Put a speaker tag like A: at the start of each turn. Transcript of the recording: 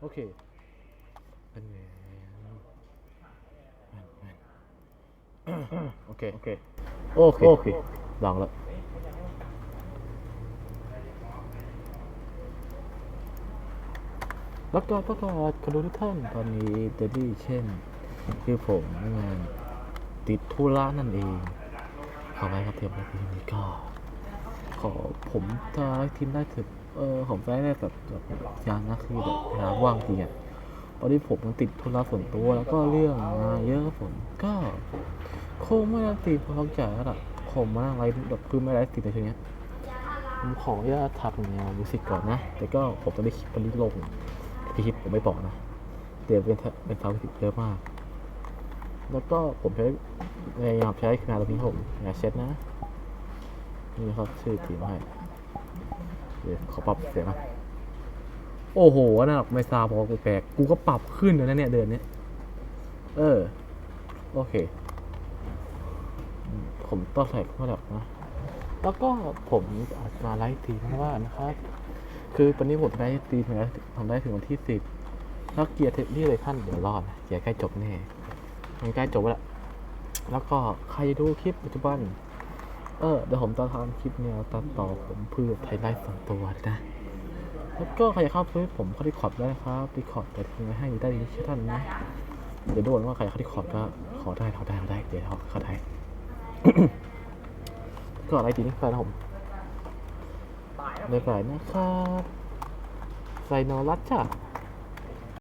A: โอเคเป็นไงโอเค โอเค โอเค โอเคดังแล้วแล้วก็ประกาศคุณทุกท่านตอนนี้เดดดี้เช่น คือผมงานติดธุระนั่นเองขอไว้ครับเทียมทีนี้ก็ ขอผมจะไล่ทีมได้ถึง เออผมจะได้แบบแบบยานนะคือแบบเวลาว่างจริงอะตอนนี้ผมมันติดธุระส่วนตัวแล้วก็เรื่องงานเยอะครับผมก็คงไม่ได้ติดเพราะเขาจ่ายแล้วล่ะผมมานั่งไลฟ์แบบคือไม่ได้ติดในช่วงเนี้ยผมขออนุญาตทักแนวมิวสิกก่อนนะ แต่ก็ผมจะได้คลิปวันนี้ลงที่คลิปผมไม่บอกนะเดี๋ยวเป็นเป็นฟาวติดเยอะมาก แล้วก็ผมใช้พยายามใช้คืองานตรงนี้ผมอย่าเช็ดนะนี่ครับชื่อทีมให้ ขอปรับเสียงนะโอ้โหอันนะไม่ทราบพอแปลกกูก็ปรับขึ้นแล้วนะเนี่ยเดือนนี้เออ โอเค ผมต้องใส่ข้อดับนะ แล้วก็ผมอาจมาไลฟ์ทีมนะว่านะครับ คือวันนี้ผมได้ตีถึงทำได้ถึงวันที่สิบแล้วเกียร์เทปนี่เลยขั้นเดี๋ยวรอดนะเกียร์ใกล้จบแน่มันใกล้จบแล้ว แล้วก็ใครดูคลิปปัจจุบัน เออเดี๋ยวผมจะทำคลิปแนวตัดต่อผมเพื่อไทยไลฟ์ส่วนตัวนะ แล้วก็ใครอยากเข้าเฟซผมเขาที่ขอบได้ครับที่ขอบจะทิ้งไว้ให้ใต้ดีชั่นนะ เดี๋ยวดูก่อนว่าใครเข้าที่ขอบก็ขอได้ขอได้ขอได้ เดี๋ยวเขาเขาได้ ก็อะไรดีนี่แฟนผมบ๊ายบายนะครับไซโนรัตจ้ะ